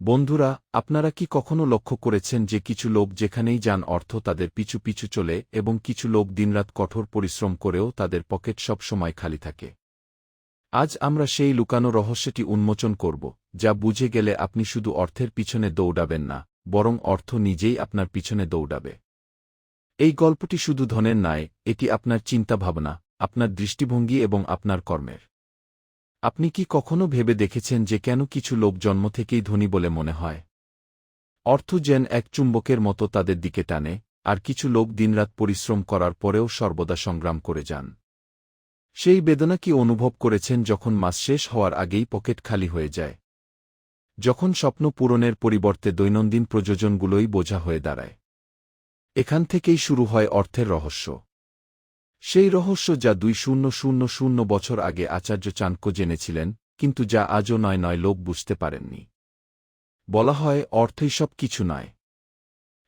বন্ধুরা, আপনারা কি কখনো লক্ষ্য করেছেন যে কিছু লোক যেখানেই যান অর্থ তাদের পিছু পিছু চলে এবং কিছু লোক দিনরাত কঠোর পরিশ্রম করেও তাদের পকেট সব সময় খালি থাকে? আজ আমরা সেই লুকানো রহস্যটি উন্মোচন করব, যা বুঝে গেলে আপনি শুধু অর্থের পিছনে দৌড়াবেন না, বরং অর্থ নিজেই আপনার পিছনে দৌড়াবে। এই গল্পটি শুধু ধনের নয়, এটি আপনার চিন্তাভাবনা, আপনার দৃষ্টিভঙ্গি এবং আপনার কর্মের। আপনি কি কখনো ভেবে দেখেছেন যে কেন কিছু লোক জন্ম থেকেই ধনী বলে মনে হয়? অর্থ যেন এক চুম্বকের মতো তাদের দিকে টানে, আর কিছু লোক দিনরাত পরিশ্রম করার পরেও সর্বদা সংগ্রাম করে যান। সেই বেদনা কি অনুভব করেছেন যখন মাস শেষ হওয়ার আগেই পকেট খালি হয়ে যায়? যখন স্বপ্ন পূরণের পরিবর্তে দৈনন্দিন প্রযোজনগুলোই বোঝা হয়ে দাঁড়ায়। এখান থেকেই শুরু হয় অর্থের রহস্য। সেই রহস্য যা দুই শূন্য শূন্য শূন্য বছর আগে আচার্য চাণক্য জেনেছিলেন, কিন্তু যা আজও নয় নয় লোক বুঝতে পারেননি। বলা হয়, অর্থই সব কিছু নয়।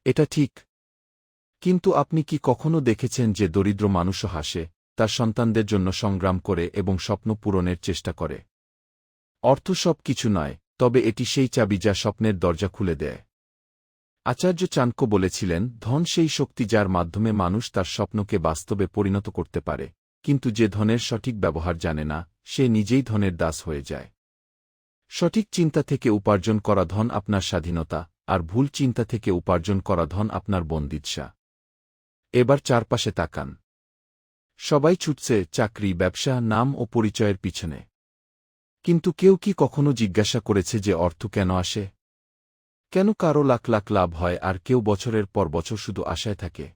এটা ঠিক। কিন্তু আপনি কি কখনো দেখেছেন যে দরিদ্র মানুষও হাসে, তার সন্তানদের জন্য সংগ্রাম করে এবং স্বপ্ন পূরণের চেষ্টা করে? অর্থ সব কিছু নয়, তবে এটি সেই চাবি যা স্বপ্নের দরজা খুলে দেয়। আচার্য চাণক্য বলেছিলেন, ধন সেই শক্তি যার মাধ্যমে মানুষ তার স্বপ্নকে বাস্তবে পরিণত করতে পারে, কিন্তু যে ধনের সঠিক ব্যবহার জানে না, সে নিজেই ধনের দাস হয়ে যায়। সঠিক চিন্তা থেকে উপার্জন করা ধন আপনার স্বাধীনতা, আর ভুল চিন্তা থেকে উপার্জন করা ধন আপনার বন্দিৎসা। এবার চারপাশে তাকান। সবাই ছুটছে চাকরি, ব্যবসা, নাম ও পরিচয়ের পিছনে। কিন্তু কেউ কি কখনো জিজ্ঞাসা করেছে যে অর্থ কেন আসে? কেন কারও লাখ লাখ লাভ হয় আর কেউ বছরের পর বছর শুধু আশায় থাকে?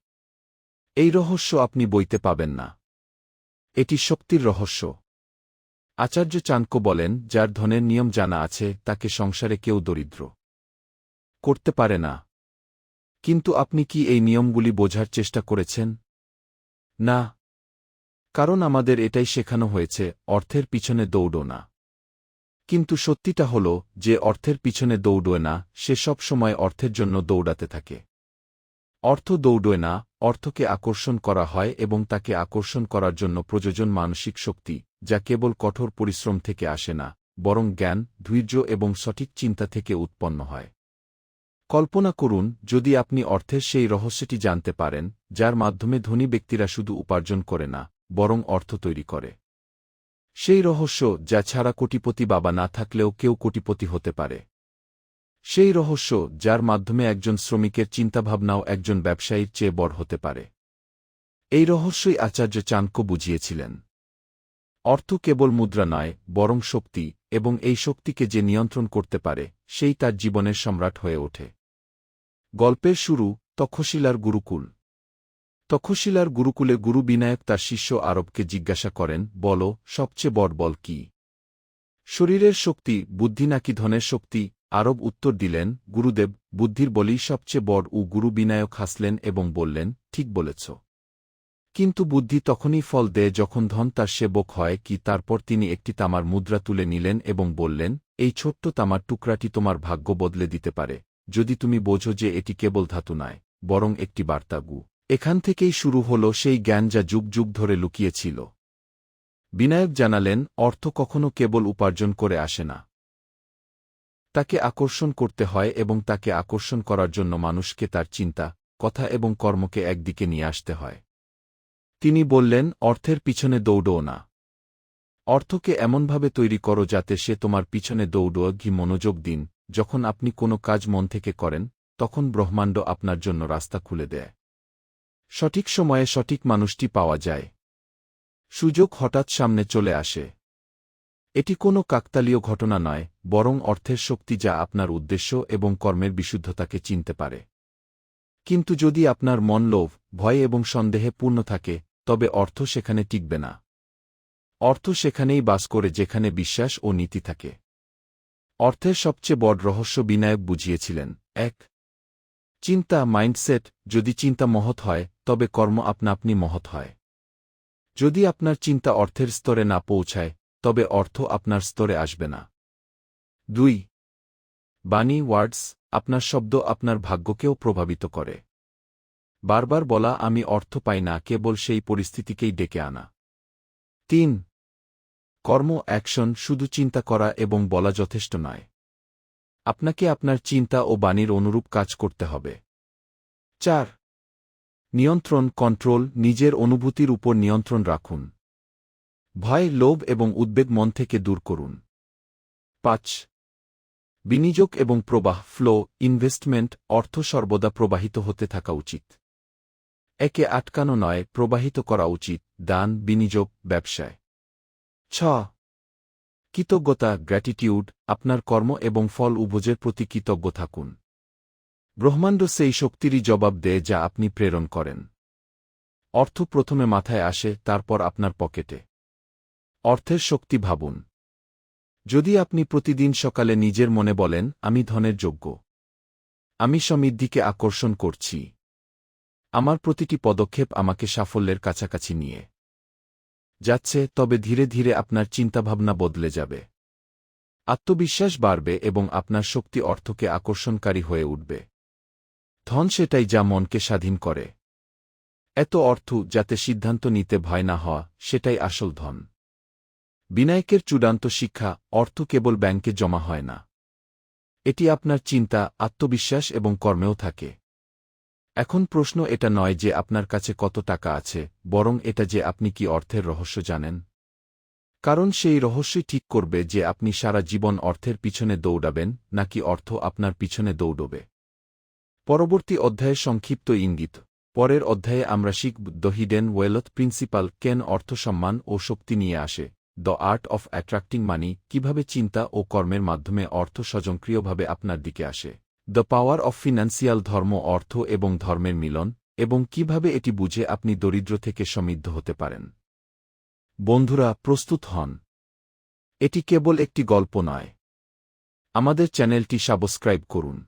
এই রহস্য আপনি বইতে পাবেন না। এটি শক্তির রহস্য। আচার্য চাণক্য বলেন, যার ধনের নিয়ম জানা আছে, তাকে সংসারে কেউ দরিদ্র করতে পারে না। কিন্তু আপনি কি এই নিয়মগুলি বোঝার চেষ্টা করেছেন? না। কারণ আমাদের এটাই শেখানো হয়েছে, অর্থের পিছনে দৌড়ো না। কিন্তু সত্যিটা হল যে অর্থের পিছনে দৌড়োয় না, সে সব সময় অর্থের জন্য দৌড়াতে থাকে। অর্থ দৌড়োয় না, অর্থকে আকর্ষণ করা হয় এবং তাকে আকর্ষণ করার জন্য প্রয়োজন মানসিক শক্তি, যা কেবল কঠোর পরিশ্রম থেকে আসে না, বরং জ্ঞান, ধৈর্য এবং সঠিক চিন্তা থেকে উৎপন্ন হয়। কল্পনা করুন, যদি আপনি অর্থের সেই রহস্যটি জানতে পারেন, যার মাধ্যমে ধনী ব্যক্তিরা শুধু উপার্জন করে না, বরং অর্থ তৈরি করে। সেই রহস্য যা ছাড়া কোটিপতি বাবা না থাকলেও কেউ কোটিপতি হতে পারে। সেই রহস্য যার মাধ্যমে একজন শ্রমিকের চিন্তাভাবনাও একজন ব্যবসায়ীর চেয়ে বড় হতে পারে। এই রহস্যই আচার্য চাণক্য বুঝিয়েছিলেন। অর্থ কেবল মুদ্রা নয়, বরং শক্তি, এবং এই শক্তিকে যে নিয়ন্ত্রণ করতে পারে, সেই তার জীবনের সম্রাট হয়ে ওঠে। গল্পের শুরু তক্ষশিলার গুরুকুল। তক্ষশিলার গুরুকুলে গুরু বিনায়ক তার শিষ্য আরবকে জিজ্ঞাসা করেন, বল, সবচেয়ে বড় বল কি? শরীরের শক্তি, বুদ্ধি নাকি ধনের শক্তি? আরব উত্তর দিলেন, গুরুদেব, বুদ্ধির বলেই সবচেয়ে বড় ও গুরু বিনায়ক হাসলেন এবং বললেন, ঠিক বলেছ। কিন্তু বুদ্ধি তখনই ফল দেয় যখন ধন তার সেবক হয় কি তারপর তিনি একটি তামার মুদ্রা তুলে নিলেন এবং বললেন, এই ছোট্ট তামার টুকরাটি তোমার ভাগ্য বদলে দিতে পারে। যদি তুমি বোঝো যে এটি কেবল ধাতু নয়, বরং একটি বার্তা গু এখান থেকেই শুরু হল সেই জ্ঞান যা যুগ যুগ ধরে লুকিয়েছিল। বিনায়ক জানালেন, অর্থ কখনো কেবল উপার্জন করে আসে না। তাকে আকর্ষণ করতে হয় এবং তাকে আকর্ষণ করার জন্য মানুষকে তার চিন্তা, কথা এবং কর্মকে একদিকে নিয়ে আসতে হয়। তিনি বললেন, অর্থের পিছনে দৌড়ও না। অর্থকে এমনভাবে তৈরি করো যাতে সে তোমার পিছনে দৌড়ো ঘি মনোযোগ দিন। যখন আপনি কোনো কাজ মন থেকে করেন, তখন ব্রহ্মাণ্ড আপনার জন্য রাস্তা খুলে দেয়। সঠিক সময়ে সঠিক মানুষটি পাওয়া যায়। সুযোগ হঠাৎ সামনে চলে আসে। এটি কোনো কাকতালীয় ঘটনা নয়, বরং অর্থের শক্তি যা আপনার উদ্দেশ্য এবং কর্মের বিশুদ্ধতাকে চিনতে পারে। কিন্তু যদি আপনার মন লোভ, ভয় এবং সন্দেহে পূর্ণ থাকে, তবে অর্থ সেখানে টিকবে না। অর্থ সেখানেই বাস করে যেখানে বিশ্বাস ও নীতি থাকে। অর্থের সবচেয়ে বড় রহস্য বিনায়ক বুঝিয়েছিলেন, এক চিন্তা মাইন্ডসেট যদি চিন্তা মহৎ হয়, তবে কর্ম আপনা আপনি মহৎ হয়। যদি আপনার চিন্তা অর্থের স্তরে না পৌঁছায়, তবে অর্থ আপনার স্তরে আসবে না। দুই, বাণী ওয়ার্ডস আপনার শব্দ আপনার ভাগ্যকেও প্রভাবিত করে। বারবার বলা, আমি অর্থ পাই না, কেবল সেই পরিস্থিতিকেই ডেকে আনা। তিন, কর্ম, অ্যাকশন, শুধু চিন্তা করা এবং বলা যথেষ্ট নয়। আপনাকে আপনার চিন্তা ও বাণীর অনুরূপ কাজ করতে হবে। চার, নিয়ন্ত্রণ, কন্ট্রোল, নিজের অনুভূতির উপর নিয়ন্ত্রণ রাখুন। ভয়, লোভ এবং উদ্বেগ মন থেকে দূর করুন। পাঁচ, বিনিয়োগ এবং প্রবাহ ফ্লো ইনভেস্টমেন্ট অর্থ সর্বদা প্রবাহিত হতে থাকা উচিত। একে আটকানো নয়, প্রবাহিত করা উচিত, দান, বিনিয়োগ, ব্যবসায়। ছ কৃতজ্ঞতা গ্র্যাটিটিউড আপনার কর্ম এবং ফল উভোজের প্রতি কৃতজ্ঞ থাকুন। ব্রহ্মাণ্ড সেই শক্তিরই জবাব দেয় যা আপনি প্রেরণ করেন। অর্থ প্রথমে মাথায় আসে, তারপর আপনার পকেটে। অর্থের শক্তি ভাবুন। যদি আপনি প্রতিদিন সকালে নিজের মনে বলেন, আমি ধনের যোগ্য। আমি সমৃদ্ধিকে আকর্ষণ করছি। আমার প্রতিটি পদক্ষেপ আমাকে সাফল্যের কাছাকাছি নিয়ে। যাচ্ছে, তবে ধীরে ধীরে আপনার চিন্তাভাবনা বদলে যাবে। আত্মবিশ্বাস বাড়বে এবং আপনার শক্তি অর্থকে আকর্ষণকারী হয়ে উঠবে। ধন সেটাই যা মনকে স্বাধীন করে। এত অর্থ যাতে সিদ্ধান্ত নিতে ভয় না হওয়া, সেটাই আসল ধন। বিনায়কের চূড়ান্ত শিক্ষা, অর্থ কেবল ব্যাংকে জমা হয় না। এটি আপনার চিন্তা, আত্মবিশ্বাস এবং কর্মেও থাকে। এখন প্রশ্ন এটা নয় যে আপনার কাছে কত টাকা আছে, বরং এটা যে আপনি কি অর্থের রহস্য জানেন। কারণ সেই রহস্যই ঠিক করবে যে আপনি সারা জীবন অর্থের পিছনে দৌড়াবেন, নাকি অর্থ আপনার পিছনে দৌড়বে। পরবর্তী অধ্যায়ে সংক্ষিপ্ত ইঙ্গিত। পরের অধ্যায়ে আমরা শিখব দ্য হিডেন ওয়েলথ প্রিন্সিপাল কেন অর্থ সম্মান ও শক্তি নিয়ে আসে? The art of attracting money কীভাবে চিন্তা ও কর্মের মাধ্যমে অর্থ স্বয়ংক্রিয়ভাবে আপনার দিকে আসে? দ্য পাওয়ার অফ ফিনান্সিয়াল ধর্ম, অর্থ এবং ধর্মের মিলন, এবং কীভাবে এটি বুঝে আপনি দরিদ্র থেকে সমৃদ্ধ হতে পারেন। বন্ধুরা, প্রস্তুত হন। এটি কেবল একটি গল্প নয়। আমাদের চ্যানেলটি সাবস্ক্রাইব করুন।